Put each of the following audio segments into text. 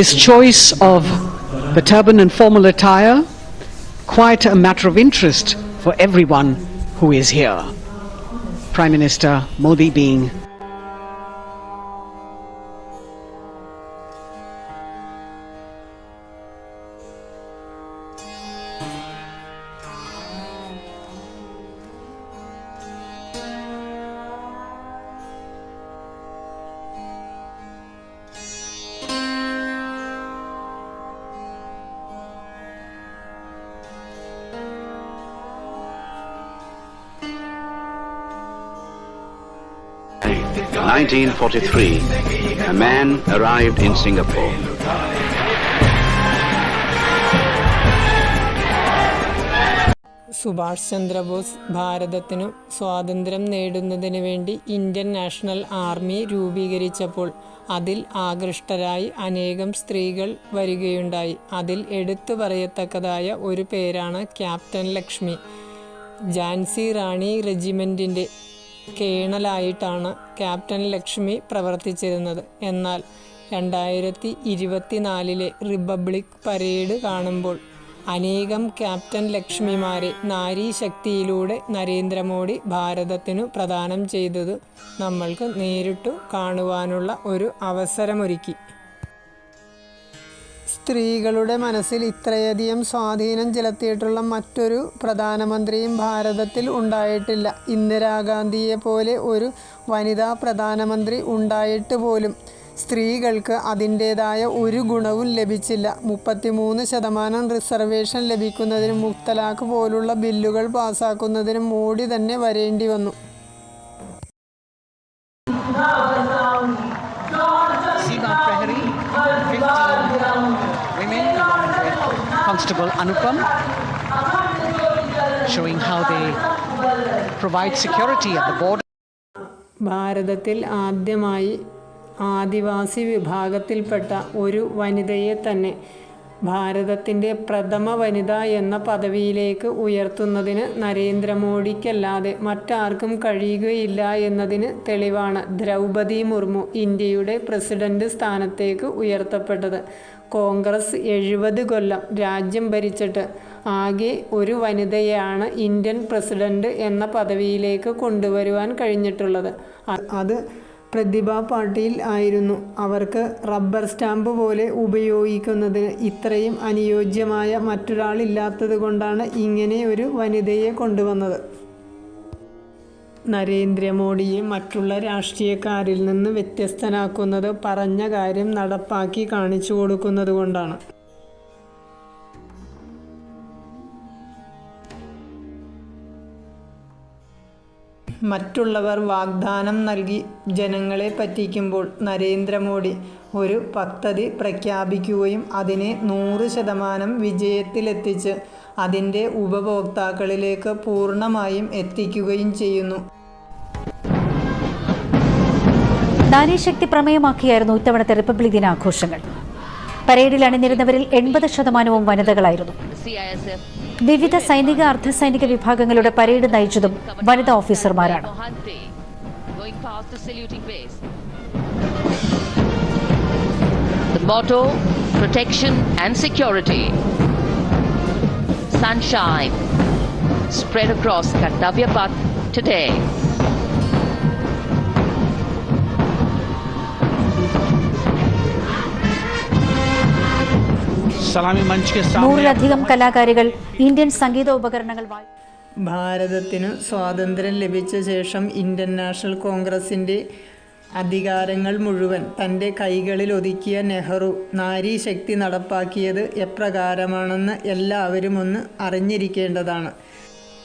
His choice of the turban and formal attire, quite a matter of interest for everyone who is here. Prime Minister Modi being Nineteen forty-three, a man arrived in Singapore. Subhash Chandrabose ഭാരതത്തിനു സ്വാതന്ത്ര്യം നേടുന്നതിന് വേണ്ടി Indian national army രൂപീകരിച്ചപ്പോൾ അതിൽ ആകൃഷ്ടരായി അനേകം സ്ത്രീകൾ വരികയുണ്ടായി അതിൽ എടുത്തു പറയത്തക്കതായ ഒരു പേരാണ് ക്യാപ്റ്റൻ ലക്ഷ്മി ജാൻസി റാണി റെജിമെന്റിന്റെ കേണലായിട്ടാണ് ക്യാപ്റ്റൻ ലക്ഷ്മി പ്രവർത്തിച്ചിരുന്നത്. എന്നാൽ രണ്ടായിരത്തി ഇരുപത്തിനാലിലെ റിപ്പബ്ലിക് പരേഡ് കാണുമ്പോൾ അനേകം ക്യാപ്റ്റൻ ലക്ഷ്മിമാരെ നാരീശക്തിയിലൂടെ നരേന്ദ്രമോദി ഭാരതത്തിനു പ്രദാനം ചെയ്തത് നമ്മൾക്ക് നേരിട്ടു കാണുവാനുള്ള ഒരു അവസരമൊരുക്കി. സ്ത്രീകളുടെ മനസ്സിൽ ഇത്രയധികം സ്വാധീനം ചെലുത്തിയിട്ടുള്ള മറ്റൊരു പ്രധാനമന്ത്രിയും ഭാരതത്തിൽ ഉണ്ടായിട്ടില്ല. ഇന്ദിരാഗാന്ധിയെ പോലെ ഒരു വനിതാ പ്രധാനമന്ത്രി ഉണ്ടായിട്ട് പോലും സ്ത്രീകൾക്ക് അതിന്റേതായ ഒരു ഗുണവും ലഭിച്ചില്ല. മുപ്പത്തിമൂന്ന് ശതമാനം റിസർവേഷൻ ലഭിക്കുന്നതിനും മുത്തലാഖ് പോലുള്ള ബില്ലുകൾ പാസാക്കുന്നതിനും മോഡി തന്നെ വരേണ്ടി വന്നു. Constable Anupam, showing how they provide security at the border. ഭാരതത്തിൽ ആദ്യമായി ആദിവാസി വിഭാഗത്തിൽപ്പെട്ട ഒരു വനിതയെ തന്നെ ഭാരതത്തിന്റെ പ്രഥമ വനിത എന്ന പദവിയിലേക്ക് ഉയർത്തുന്നതിന് നരേന്ദ്രമോദിക്കല്ലാതെ മറ്റാർക്കും കഴിയുകയില്ല എന്നതിന് തെളിവാണ് ദ്രൗപദി മുർമു ഇന്ത്യയുടെ പ്രസിഡന്റ് സ്ഥാനത്തേക്ക് ഉയർത്തപ്പെട്ടത്. കോൺഗ്രസ് എഴുപത് കൊല്ലം രാജ്യം ഭരിച്ചിട്ട് ആകെ ഒരു വനിതയാണ് ഇന്ത്യൻ പ്രസിഡന്റ് എന്ന പദവിയിലേക്ക് കൊണ്ടുവരുവാൻ കഴിഞ്ഞിട്ടുള്ളത്. അത് പ്രതിഭ പാട്ടീൽ ആയിരുന്നു. അവർക്ക് റബ്ബർ സ്റ്റാമ്പ് പോലെ ഉപയോഗിക്കുന്നതിന് ഇത്രയും അനുയോജ്യമായ മറ്റൊരാളില്ലാത്തത് കൊണ്ടാണ് ഇങ്ങനെ ഒരു വനിതയെ കൊണ്ടുവന്നത്. നരേന്ദ്രമോദിയെ മറ്റുള്ള രാഷ്ട്രീയക്കാരിൽ നിന്ന് വ്യത്യസ്തനാക്കുന്നത് പറഞ്ഞ കാര്യം നടപ്പാക്കി കാണിച്ചു കൊടുക്കുന്നത് കൊണ്ടാണ് മറ്റുള്ളവർ വാഗ്ദാനം നൽകി ജനങ്ങളെ പറ്റിക്കുമ്പോൾ നരേന്ദ്രമോദി ഒരു പദ്ധതി പ്രഖ്യാപിക്കുകയും അതിനെ നൂറ് ശതമാനം വിജയത്തിലെത്തിച്ച് അതിന്റെ ഉപഭോക്താക്കളിലേക്ക് പൂർണമായും എത്തിക്കുകയും ചെയ്യുന്നു. നാരീശക്തി പ്രമേയമാക്കിയായിരുന്നു ഇത്തവണത്തെ റിപ്പബ്ലിക് ദിനാഘോഷങ്ങൾ. പരേഡിൽ അണിനിരുന്നവരിൽ എൺപത് ശതമാനവും വനിതകളായിരുന്നു. വിവിധ സൈനിക അർദ്ധസൈനിക വിഭാഗങ്ങളുടെ പരേഡ് നയിച്ചതും വനിതാ ഓഫീസർമാരാണ്. Sunshine spread across Kartavya today നൂറിലധികം കലാകാരികൾ ഇന്ത്യൻ സംഗീത ഉപകരണങ്ങൾ ഭാരതത്തിന് ഭാരതത്തിനു സ്വാതന്ത്ര്യം ലഭിച്ച ശേഷം ഇന്ത്യൻ നാഷണൽ കോൺഗ്രസിന്റെ അധികാരങ്ങൾ മുഴുവൻ തന്റെ കൈകളിൽ ഒതുക്കിയ നെഹ്റു നാരീശക്തി നടപ്പാക്കിയത് എപ്രകാരമാണെന്ന് എല്ലാവരും ഒന്ന് അറിഞ്ഞിരിക്കേണ്ടതാണ്.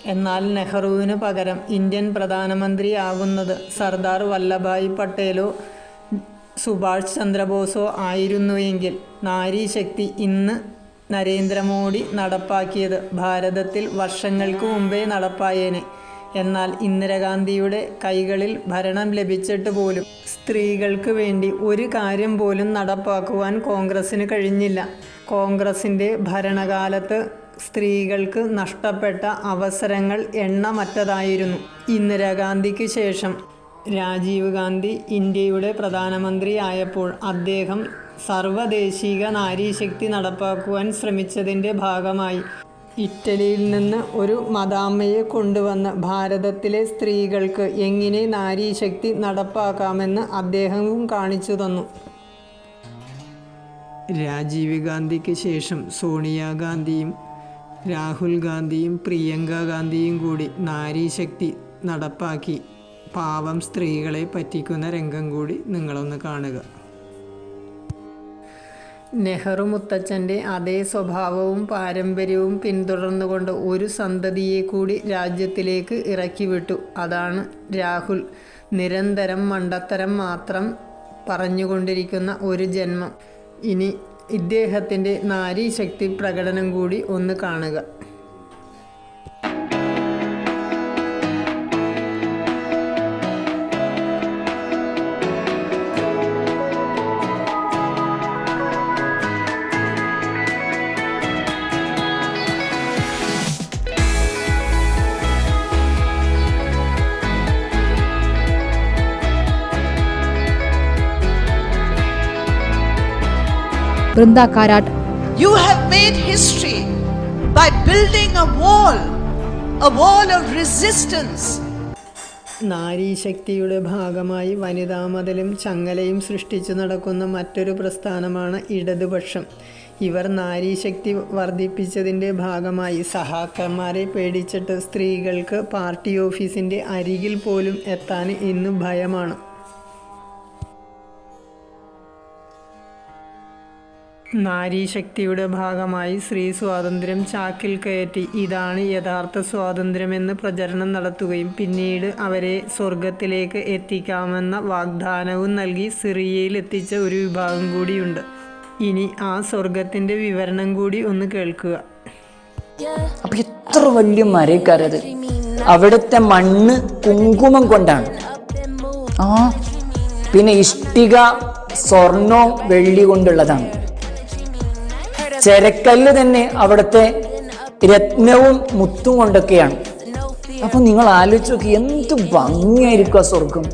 എന്നാൽ നെഹ്റുവിന് പകരം ഇന്ത്യൻ പ്രധാനമന്ത്രിയാകുന്നത് സർദാർ വല്ലഭായ് പട്ടേലോ സുഭാഷ് ചന്ദ്രബോസോ ആയിരുന്നുവെങ്കിൽ നാരീശക്തി ഇന്ന് നരേന്ദ്രമോദി നടപ്പാക്കിയത് ഭാരതത്തിൽ വർഷങ്ങൾക്ക് മുമ്പേ നടപ്പായേനെ. എന്നാൽ ഇന്ദിരാഗാന്ധിയുടെ കൈകളിൽ ഭരണം ലഭിച്ചിട്ട് പോലും സ്ത്രീകൾക്ക് വേണ്ടി ഒരു കാര്യം പോലും നടപ്പാക്കുവാൻ കോൺഗ്രസ്സിന് കഴിഞ്ഞില്ല. കോൺഗ്രസിന്റെ ഭരണകാലത്ത് സ്ത്രീകൾക്ക് നഷ്ടപ്പെട്ട അവസരങ്ങൾ എണ്ണമറ്റതായിരുന്നു. ഇന്ദിരാഗാന്ധിക്ക് ശേഷം രാജീവ് ഗാന്ധി ഇന്ത്യയുടെ പ്രധാനമന്ത്രി ആയപ്പോൾ അദ്ദേഹം സർവദേശീക നാരീശക്തി നടപ്പാക്കുവാൻ ശ്രമിച്ചതിന്റെ ഭാഗമായി. ഇറ്റലിയിൽ നിന്ന് ഒരു മദാമ്മയെ കൊണ്ടുവന്ന് ഭാരതത്തിലെ സ്ത്രീകൾക്ക് എങ്ങനെ നാരീശക്തി നടപ്പാക്കാമെന്ന് അദ്ദേഹവും കാണിച്ചു തന്നു. രാജീവ് ഗാന്ധിക്ക് ശേഷം സോണിയാഗാന്ധിയും രാഹുൽ ഗാന്ധിയും പ്രിയങ്ക ഗാന്ധിയും കൂടി നാരീശക്തി നടപ്പാക്കി. പാവം സ്ത്രീകളെ പറ്റിക്കുന്ന രംഗം കൂടി നിങ്ങളൊന്ന് കാണുക. നെഹ്റു മുത്തച്ഛന്റെ അതേ സ്വഭാവവും പാരമ്പര്യവും പിന്തുടർന്നുകൊണ്ട് ഒരു സന്തതിയെ കൂടി രാജ്യത്തിലേക്ക് ഇറക്കി വിട്ടു അതാണ് രാഹുൽ. നിരന്തരം മണ്ടത്തരം മാത്രം പറഞ്ഞുകൊണ്ടിരിക്കുന്ന ഒരു ജന്മം. ഇനി ഇദ്ദേഹത്തിന്റെ നാരീശക്തി പ്രകടനം കൂടി ഒന്ന് കാണുക. Brinda Karat. You have made history by building a wall, a wall of resistance. നാരീശക്തിയുടെ ഭാഗമായി വനിതാ മതിലും ചങ്ങലയും സൃഷ്ടിച്ചു നടക്കുന്ന മറ്റൊരു പ്രസ്ഥാനമാണ് ഇടതുപക്ഷം. ഇവർ നാരീശക്തി വർദ്ധിപ്പിച്ചതിന്റെ ഭാഗമായി സഹാക്കന്മാരെ പേടിച്ചിട്ട് സ്ത്രീകൾക്ക് പാർട്ടി ഓഫീസിന്റെ അരികിൽ പോലും എത്താൻ ഇന്ന് ഭയമാണ്. നാരീശക്തിയുടെ ഭാഗമായി സ്ത്രീ സ്വാതന്ത്ര്യം ചാക്കിൽ കയറ്റി. ഇതാണ് യഥാർത്ഥ സ്വാതന്ത്ര്യമെന്ന് പ്രചരണം നടത്തുകയും പിന്നീട് അവരെ സ്വർഗത്തിലേക്ക് എത്തിക്കാമെന്ന വാഗ്ദാനവും നൽകി സിറിയയിൽ എത്തിച്ച ഒരു വിഭാഗം കൂടിയുണ്ട്. ഇനി ആ സ്വർഗത്തിന്റെ വിവരണം കൂടി ഒന്ന് കേൾക്കുക. അപ്പൊ എത്ര വലിയ മരക്കാരത്? അവിടുത്തെ മണ്ണ് കുങ്കുമം കൊണ്ടാണ്. ആ പിന്നെ ഇഷ്ടിക സ്വർണവും വെള്ളി കൊണ്ടുള്ളതാണ്. ചെരക്കല്ല് തന്നെ അവിടുത്തെ രത്നവും മുത്തും കൊണ്ടൊക്കെയാണ്. അപ്പൊ നിങ്ങൾ ആലോചിച്ച് നോക്കി എന്ത് ഭംഗിയായിരിക്കും ആ സ്വർഗം.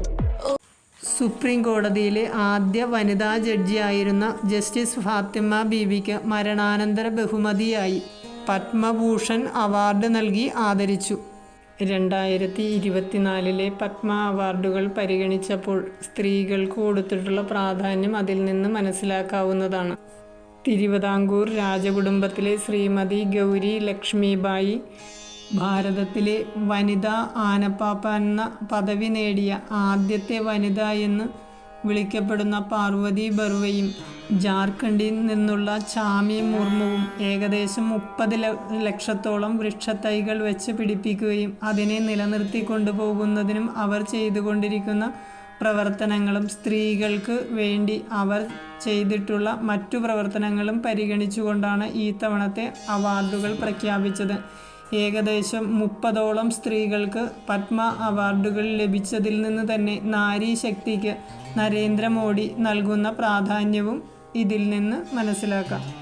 സുപ്രീം കോടതിയിലെ ആദ്യ വനിതാ ജഡ്ജിയായിരുന്ന ജസ്റ്റിസ് ഫാത്തിമ ബീവിക്ക് മരണാനന്തര ബഹുമതിയായി പത്മഭൂഷൺ അവാർഡ് നൽകി ആദരിച്ചു. രണ്ടായിരത്തി ഇരുപത്തിനാലിലെ പത്മ അവാർഡുകൾ പരിഗണിച്ചപ്പോൾ സ്ത്രീകൾക്ക് കൊടുത്തിട്ടുള്ള പ്രാധാന്യം അതിൽ നിന്ന് മനസ്സിലാക്കാവുന്നതാണ്. തിരുവിതാംകൂർ രാജകുടുംബത്തിലെ ശ്രീമതി ഗൗരി ലക്ഷ്മിബായി ഭാരതത്തിലെ വനിതാ ആനപ്പാപ്പ എന്ന പദവി നേടിയ ആദ്യത്തെ വനിത എന്ന് വിളിക്കപ്പെടുന്ന പാർവതി ബറുവയും ജാർഖണ്ഡിൽ നിന്നുള്ള ചാമി മുർമുവും ഏകദേശം മുപ്പത് ലക്ഷത്തോളം വൃക്ഷത്തൈകൾ വെച്ച് പിടിപ്പിക്കുകയും അതിനെ നിലനിർത്തി കൊണ്ടുപോകുന്നതിനും അവർ ചെയ്തുകൊണ്ടിരിക്കുന്ന പ്രവർത്തനങ്ങളും സ്ത്രീകൾക്ക് വേണ്ടി അവർ ചെയ്തിട്ടുള്ള മറ്റു പ്രവർത്തനങ്ങളും പരിഗണിച്ചുകൊണ്ടാണ് ഈ തവണത്തെ അവാർഡുകൾ പ്രഖ്യാപിച്ചത്. ഏകദേശം മുപ്പതോളം സ്ത്രീകൾക്ക് പത്മ അവാർഡുകൾ ലഭിച്ചതിൽ നിന്ന് തന്നെ നാരി ശക്തിക്ക് നരേന്ദ്രമോദി നൽകുന്ന പ്രാധാന്യവും ഇതിൽ നിന്ന് മനസ്സിലാക്കാം.